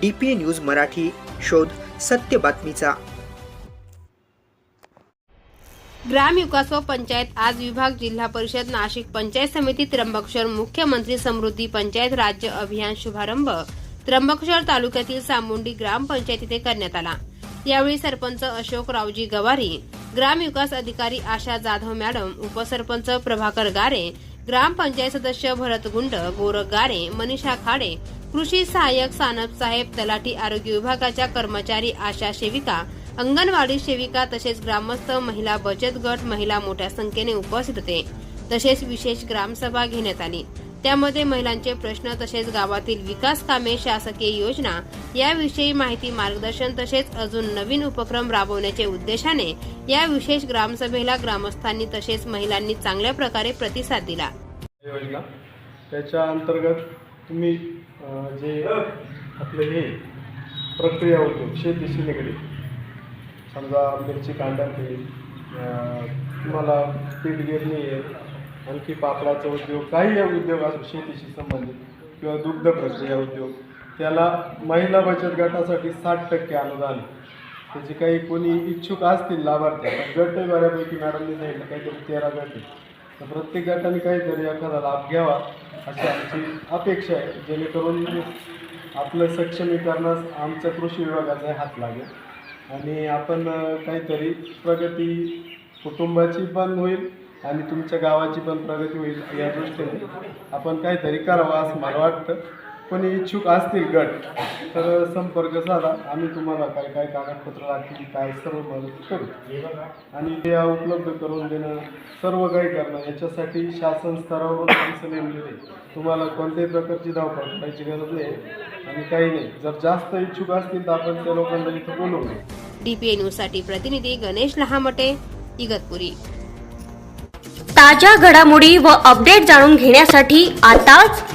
D P news Marathi शोध सत्य बातमीचा. ग्रामविकास व पंचायत आज विभाग जिल्हा परिषद नाशिक पंचायत समिती त्र्यंबकेश्वर मुख्यमंत्री समृद्धी पंचायत राज्य अभियान शुभारंभ. त्र्यंबकेश्वर तालुक्यातील सामुंडी ग्रामपंचायत इथे करण्यात आला. यावेळी सरपंच अशोक रावजी गवारी ग्रामविकास अधिकारी आशा जाधव मॅडम उपसरपंच प्रभाकर गारे ग्रामपंचायत सदस्य भरत गुंड गोरख गारे मनीषा खाडे कृषी सहाय्यक सानप साहेब तलाठी आरोग्य विभागाच्या कर्मचारी आशा सेविका अंगणवाडी सेविका तसेच ग्रामस्थ महिला बचत गट महिला मोठ्या संख्येने उपस्थित होते. तसेच विशेष ग्रामसभा घेण्यात आली. त्यामध्ये महिलांचे प्रश्न तसेच गावातील विकास कामे शासकीय योजना याविषयी माहिती मार्गदर्शन तसेच अजून नवीन उपक्रम राबवण्याच्या उद्देशाने या विशेष ग्रामसभेला ग्रामस्थांनी तसेच महिलांनी चांगल्या प्रकारे प्रतिसाद दिला. त्याच्या अंतर्गत तुम्ही जे आपलं हे प्रक्रिया होतो शेतीशी निगडीत समजा मिरची कांडाते तुम्हाला पीठ गिरणी आहे आणखी पापडाचा उद्योग काही उद्योग असो शेतीशी संबंधित किंवा दुग्ध प्रक्रिया उद्योग त्याला महिला बचत गटासाठी साठ टक्के अनुदान. त्याचे काही कोणी इच्छुक असतील लाभार्थी गट गटही बऱ्यापैकी मॅडमने सांगितलं काहीतरी तेरा गट आहे तर प्रत्येक गटाने काहीतरी एखादा लाभ घ्यावा. अशी आमची अपेक्षा आहे जेणेकरून आपलं सक्षमीकरणास आमच्या कृषी विभागाचा हात लागेल. आणि आपण काहीतरी प्रगती कुटुंबाची पण होईल आणि तुमच्या गावाची पण प्रगती होईल या दृष्टीने. आपण काहीतरी करावं असं मला वाटतं. कोणी इच्छुक असतील गट तर संपर्क साधा. आम्ही तुम्हाला काय काय कागदपत्र लागतील काय सर्व मदत करू. आणि ते उपलब्ध करून देणं सर्व काही करणं याच्यासाठी शासन स्तरावरून माणसं नेमलेली. तुम्हाला कोणत्याही प्रकारची धावपळ करायची गरज नाही. आणि काही नाही. जर जास्त इच्छुक असतील तर आपण त्या लोकांना इथं बोलवू. डीपीए न्यूजसाठी प्रतिनिधी गणेश लहामटे इगतपुरी. ताज्या घडामोडी व अपडेट जाणून घेण्यासाठी आताच